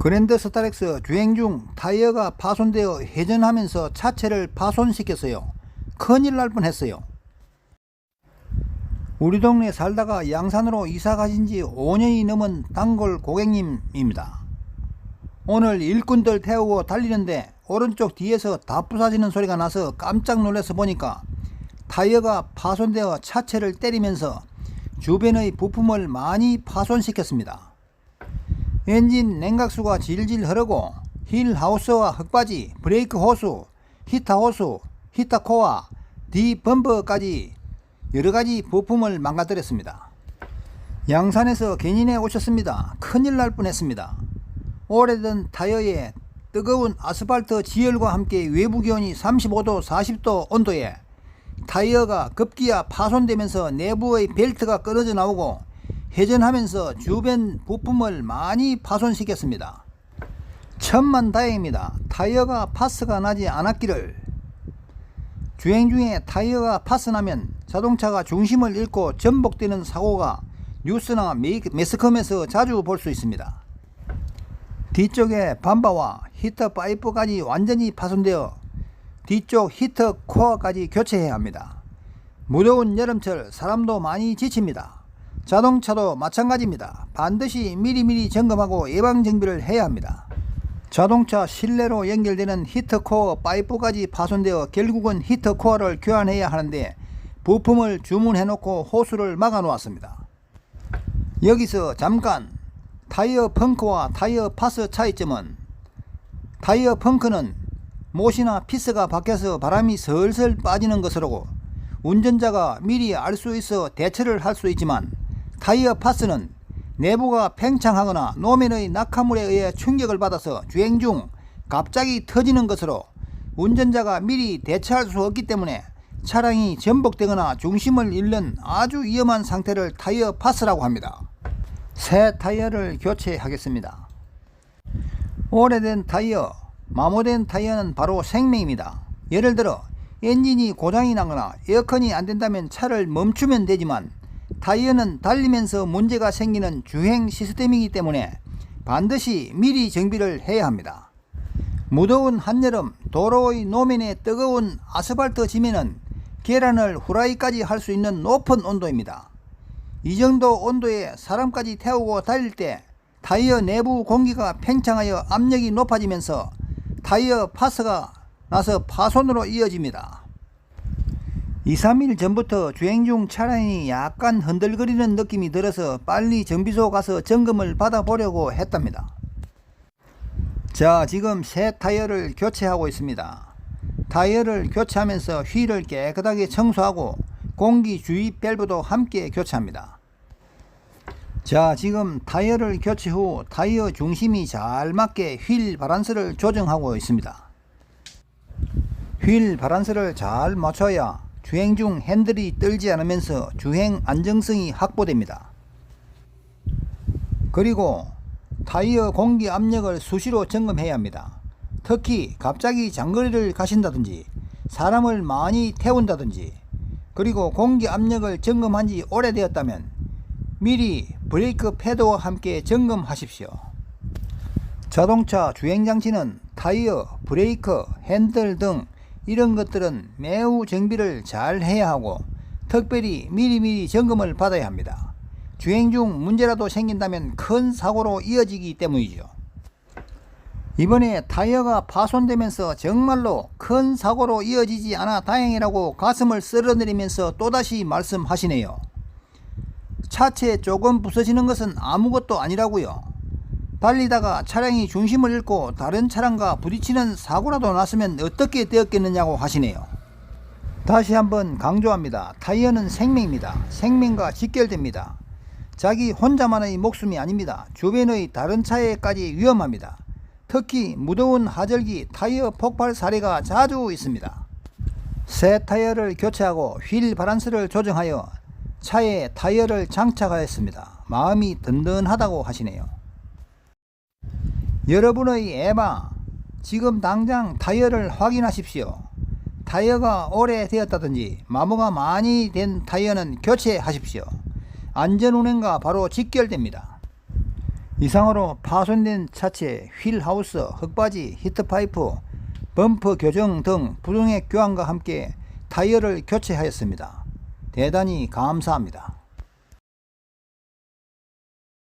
그랜드 스타렉스 주행 중 타이어가 파손되어 회전하면서 차체를 파손시켰어요. 큰일 날 뻔했어요. 우리 동네 살다가 양산으로 이사 가신 지 5년이 넘은 단골 고객님입니다. 오늘 일꾼들 태우고 달리는데 오른쪽 뒤에서 다 부사지는 소리가 나서 깜짝 놀라서 보니까 타이어가 파손되어 차체를 때리면서 주변의 부품을 많이 파손시켰습니다. 엔진 냉각수가 질질 흐르고 힐 하우스와 흙바지, 브레이크 호수, 히터 호수, 히터 코어, D 범퍼까지 여러 가지 부품을 망가뜨렸습니다. 양산에서 괜히내 오셨습니다. 큰일 날 뻔했습니다. 오래된 타이어에 뜨거운 아스팔트 지열과 함께 외부 기온이 35도, 40도 온도에 타이어가 급기야 파손되면서 내부의 벨트가 끊어져 나오고 회전하면서 주변 부품을 많이 파손시켰습니다. 천만 다행입니다. 타이어가 파스가 나지 않았기를. 주행 중에 타이어가 파스나면 자동차가 중심을 잃고 전복되는 사고가 뉴스나 매스컴에서 자주 볼 수 있습니다. 뒤쪽에 밤바와 히터 파이프까지 완전히 파손되어 뒤쪽 히터 코어까지 교체해야 합니다. 무더운 여름철 사람도 많이 지칩니다. 자동차도 마찬가지입니다. 반드시 미리미리 점검하고 예방 정비를 해야 합니다. 자동차 실내로 연결되는 히터 코어 파이프까지 파손되어 결국은 히터 코어를 교환해야 하는데 부품을 주문해 놓고 호수를 막아 놓았습니다. 여기서 잠깐 타이어 펑크와 타이어 파스 차이점은 타이어 펑크는 못이나 피스가 밖에서 바람이 슬슬 빠지는 것으로고 운전자가 미리 알 수 있어 대처를 할 수 있지만 타이어 파스는 내부가 팽창하거나 노면의 낙하물에 의해 충격을 받아서 주행 중 갑자기 터지는 것으로 운전자가 미리 대처할 수 없기 때문에 차량이 전복되거나 중심을 잃는 아주 위험한 상태를 타이어 파스라고 합니다. 새 타이어를 교체하겠습니다. 오래된 타이어, 마모된 타이어는 바로 생명입니다. 예를 들어 엔진이 고장이 나거나 에어컨이 안 된다면 차를 멈추면 되지만 타이어는 달리면서 문제가 생기는 주행 시스템이기 때문에 반드시 미리 정비를 해야 합니다. 무더운 한여름 도로의 노면에 뜨거운 아스팔트 지면은 계란을 후라이까지 할 수 있는 높은 온도입니다. 이 정도 온도에 사람까지 태우고 달릴 때 타이어 내부 공기가 팽창하여 압력이 높아지면서 타이어 파스가 나서 파손으로 이어집니다. 2, 3일 전부터 주행 중 차량이 약간 흔들거리는 느낌이 들어서 빨리 정비소 가서 점검을 받아보려고 했답니다. 자, 지금 새 타이어를 교체하고 있습니다. 타이어를 교체하면서 휠을 깨끗하게 청소하고 공기 주입 밸브도 함께 교체합니다. 자, 지금 타이어를 교체 후 타이어 중심이 잘 맞게 휠 바란스를 조정하고 있습니다. 휠 바란스를 잘 맞춰야 주행 중 핸들이 떨지 않으면서 주행 안정성이 확보됩니다. 그리고 타이어 공기 압력을 수시로 점검해야 합니다. 특히 갑자기 장거리를 가신다든지 사람을 많이 태운다든지 그리고 공기 압력을 점검한 지 오래되었다면 미리 브레이크 패드와 함께 점검하십시오. 자동차 주행 장치는 타이어, 브레이크, 핸들 등 이런 것들은 매우 정비를 잘 해야 하고 특별히 미리미리 점검을 받아야 합니다. 주행 중 문제라도 생긴다면 큰 사고로 이어지기 때문이죠. 이번에 타이어가 파손되면서 정말로 큰 사고로 이어지지 않아 다행이라고 가슴을 쓸어내리면서 또다시 말씀하시네요. 차체 조금 부서지는 것은 아무것도 아니라고요. 달리다가 차량이 중심을 잃고 다른 차량과 부딪히는 사고라도 났으면 어떻게 되었겠느냐고 하시네요. 다시 한번 강조합니다. 타이어는 생명입니다. 생명과 직결됩니다. 자기 혼자만의 목숨이 아닙니다. 주변의 다른 차에까지 위험합니다. 특히 무더운 하절기 타이어 폭발 사례가 자주 있습니다. 새 타이어를 교체하고 휠 바란스를 조정하여 차에 타이어를 장착하였습니다. 마음이 든든하다고 하시네요. 여러분의 에바 지금 당장 타이어를 확인하십시오. 타이어가 오래되었다든지 마모가 많이 된 타이어는 교체하십시오. 안전운행과 바로 직결됩니다. 이상으로 파손된 차체, 휠하우스, 흙바지, 히트파이프, 범퍼 교정 등 부등액 교환과 함께 타이어를 교체하였습니다. 대단히 감사합니다.